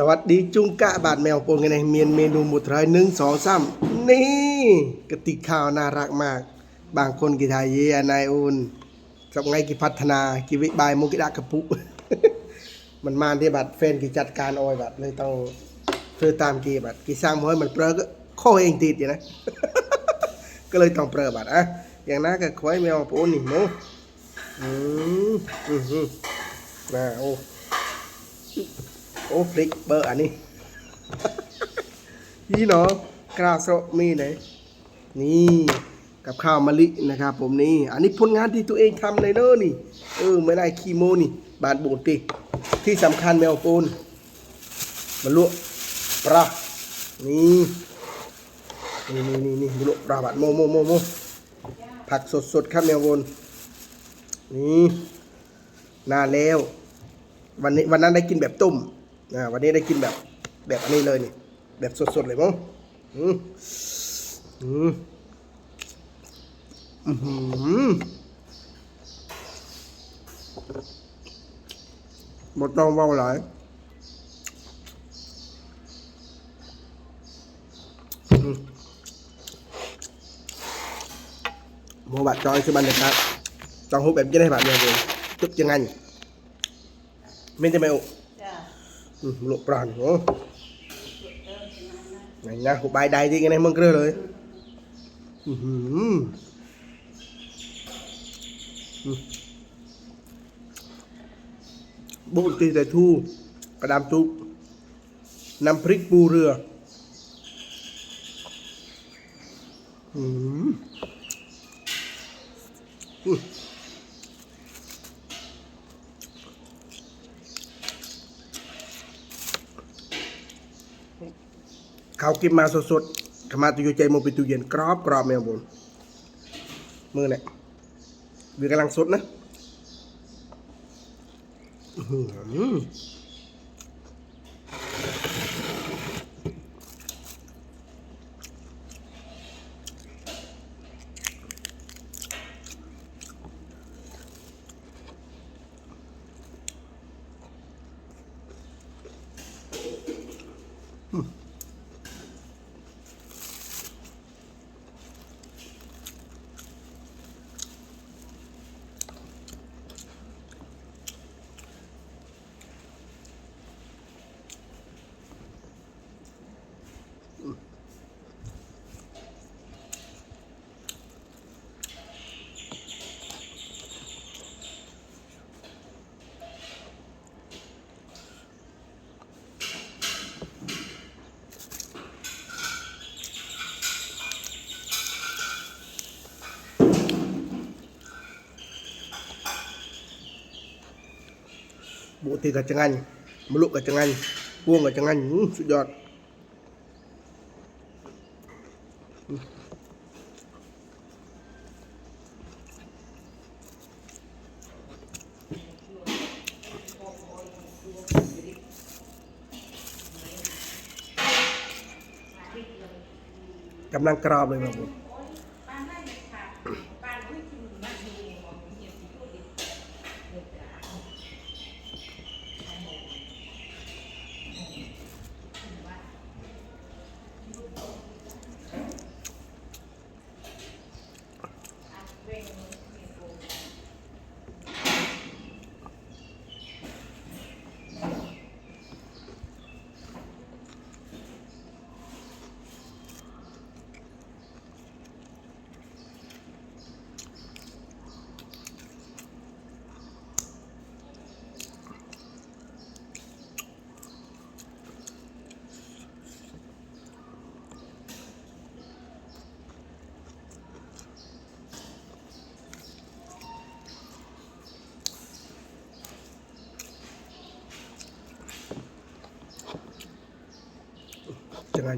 สวัสดีจุงกะบาดแมวปนกันในเมียนเมนูหมุดร้อยหนึ่งสองสามนี่กติกข้าวน่ารักมาก บางคนกิทายเยนายอุนกับไงกิพัฒนากิวิบายมุกิดากระปุมันมาที่บัดแฟนกิจัดการเอาไว้บัดเลยต้องเพื่อตามกีบัดกิสร้างมวยมันเปรอะก็ข้อเองติดอยู่นะ ก็เลยต้องเปรอะบัดอะอย่างนั้นก็คอยแมวปนนี่เนาะอืมอืมอืมน่าโอ้ โอ้ฟลิกเบอร์อันนี้พี่เนาะกราสมีไหนนี่กับข้าวมะลินะครับ ผมนี่ อันนี้ผลงานที่ตัวเองทำเลยเนอะนี่ เออไม่ได้คีโมนี่ บาดบูดติ ที่สำคัญแมวปูนมาลวกปลานี่นี่นี่นี่นี่มาลวกปลาบาดโมโมโมโมผักสดๆครับแมวปูนนี่นานแล้ว วันนี้วันนั้นได้กินแบบต้ม อ่าวันนี้ได้กินแบบแบบอันนี้เลยนี่ แบบสดๆเลยมั้งอืมอืมอือหือบ่ต้องเว่าหลายอืมโมบัดจอยคือบรรยากาศจองหูแบบจะได้แบบเดียวเลยจุบยังไงไม่จะไม่อุจ้ะอืม lộ pràn đúng không này nha hộp bài đầy đi cái này mừng cơ rồi Ừ hử. Ừ. bụng tì tại thu cả đàm tụ năm prick bu rửa Ừ. Ừ. เอากินมาสดๆขมาตุยใจโมปิตุเย็นกรอบกรอบแมวบนมือเนี่ยมือกำลังสดนะ อืม หือบุตีกับจังงันมลุกกับจังงันพ่วงกับจังงันสุดยอดกำลังกรอบเลยแมวบนจั งงั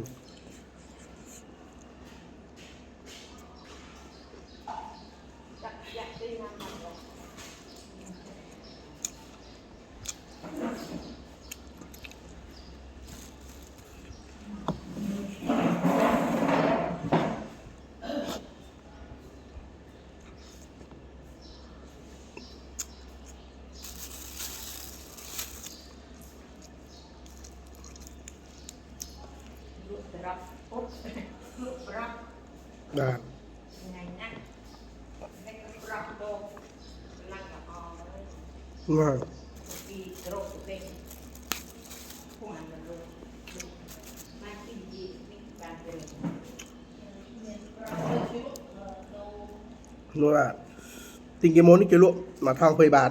รับปุ๊บลูกรับบ้านยังไงนะรับโตลังกับออเลยง่าปีโรคเป็นพวกมันเลยมากินดีมีการเป็นนู่นอะติงเกโมนี่เกลุมาทางพยบาท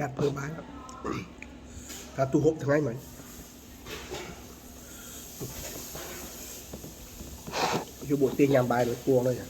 ญาตเพิ่มบ้านครับถ้าตู้หบทางไงไหมอยู่บวกเตียงยามบายเลยกลัวเลยอะ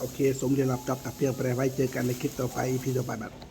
โอเค สมเด็จรับกับตับเพียงแปลไว้เจอกันในคลิปต่อไปพี่ต่อไปบัด